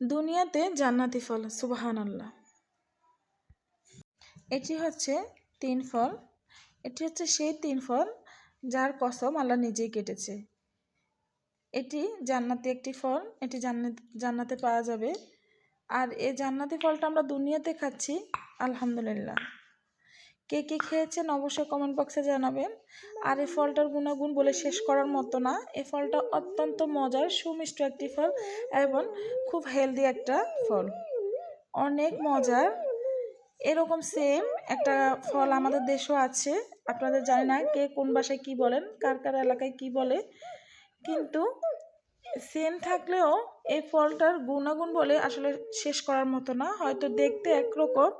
দুনিয়াতে জান্নাতি ফল সুবাহান আল্লাহ এটি হচ্ছে তিন ফল। এটি হচ্ছে সেই তিন ফল যার কসম আল্লাহ নিজেই কেটেছে। এটি জান্নাতি একটি ফল, এটি জান্নাত, জান্নাতে পাওয়া যাবে। আর এই জান্নাতি ফলটা আমরা দুনিয়াতে খাচ্ছি, আলহামদুলিল্লাহ। কে কে খেয়েছেন অবশ্যই কমেন্ট বক্সে জানাবেন। আর এই ফলটার গুণাগুণ বলে শেষ করার মতো না। এই ফলটা অত্যন্ত মজার, সুমিষ্ট একটি ফল এবং খুব হেলদি একটা ফল। অনেক মজার। এরকম সেম একটা ফল আমাদের দেশেও আছে। আপনাদের জানি না কে কোন বাসায় কি বলেন, কার কার এলাকায় কি বলে। কিন্তু সেম থাকলেও এই ফলটার গুণাগুণ বলে আসলে শেষ করার মতো না। হয়তো দেখতে একরকম,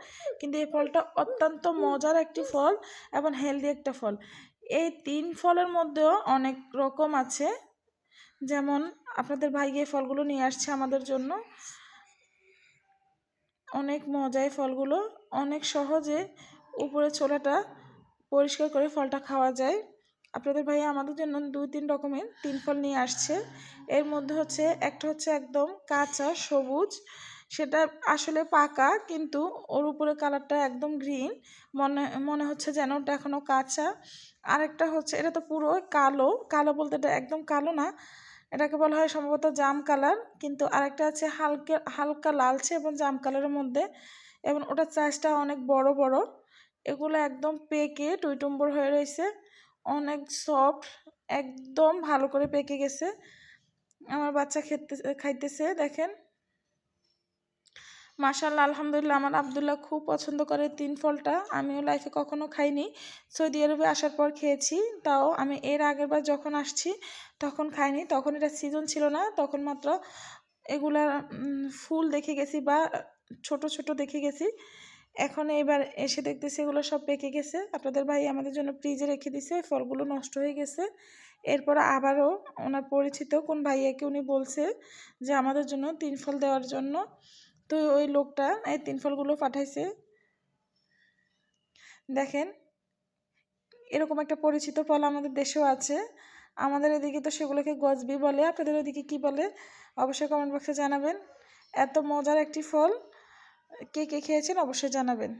কিন্তু এই ফলটা অত্যন্ত মজার একটি ফল এবং হেলদি একটা ফল। এই তিন ফলের মধ্যেও অনেক রকম আছে। যেমন আপনাদের ভাই এই ফলগুলো নিয়ে আসছে আমাদের জন্য। অনেক মজায় ফলগুলো। অনেক সহজে উপরে ছোলাটা পরিষ্কার করে ফলটা খাওয়া যায়। আপনাদের ভাই আমাদের জন্য দুই, তিন রকমের তিন ফল নিয়ে আসছে। এর মধ্যে হচ্ছে, একটা হচ্ছে একদম কাঁচা, সবুজ। সেটা আসলে পাকা, কিন্তু ওর উপরে কালারটা একদম গ্রিন মনে মনে হচ্ছে যেন ওটা এখনও কাঁচা। আরেকটা হচ্ছে, এটা তো পুরো কালো। কালো বলতে এটা একদম কালো না। এটাকে বলা হয় সম্ভবত জাম কালার। কিন্তু আরেকটা আছে হালকা হালকা লালচে এবং জাম কালারের মধ্যে। এবং ওটার চাষটা অনেক বড় বড়। এগুলো একদম পেকে টুইটুম্বর হয়ে রয়েছে। অনেক সফট একদম ভালো করে পেকে গেছে। আমার বাচ্চা খেতে, খাইতেছে, দেখেন। মাশাল্লাহ আলহামদুলিল্লাহ, আমার আবদুল্লাহ খুব পছন্দ করে তিন ফলটা। আমিও লাইফে কখনো খাইনি। সৌদি আরবে আসার পর খেয়েছি, তাও আমি এর আগের বার যখন আসছি, তখন খাইনি। তখন এটা সিজন ছিল না, তখন মাত্র এগুলার ফুল দেখে গেছি বা ছোট ছোট দেখে গেছি। এখন এবার এসে দেখতেছি এগুলো সব পেকে গেছে। আপনাদের ভাই আমাদের জন্য ফ্রিজে রেখে দিছে, ফলগুলো নষ্ট হয়ে গেছে। এরপর আবারও ওনার পরিচিত কোন ভাইয়াকে উনি বলছে যে আমাদের জন্য তিন ফল দেওয়ার জন্য। তো ওই লোকটা এই তিন ফলগুলো পাঠাইছে। দেখেন, এরকম একটা পরিচিত ফল আমাদের দেশেও আছে। আমাদের এদিকে তো সেগুলোকে গজবি বলে, আপনাদের ওদিকে কি বলে? অবশ্যই কমেন্ট বক্সে জানাবেন। এত মজার একটি ফল। কে কে খেয়েছেন? অবশ্যই জানাবেন।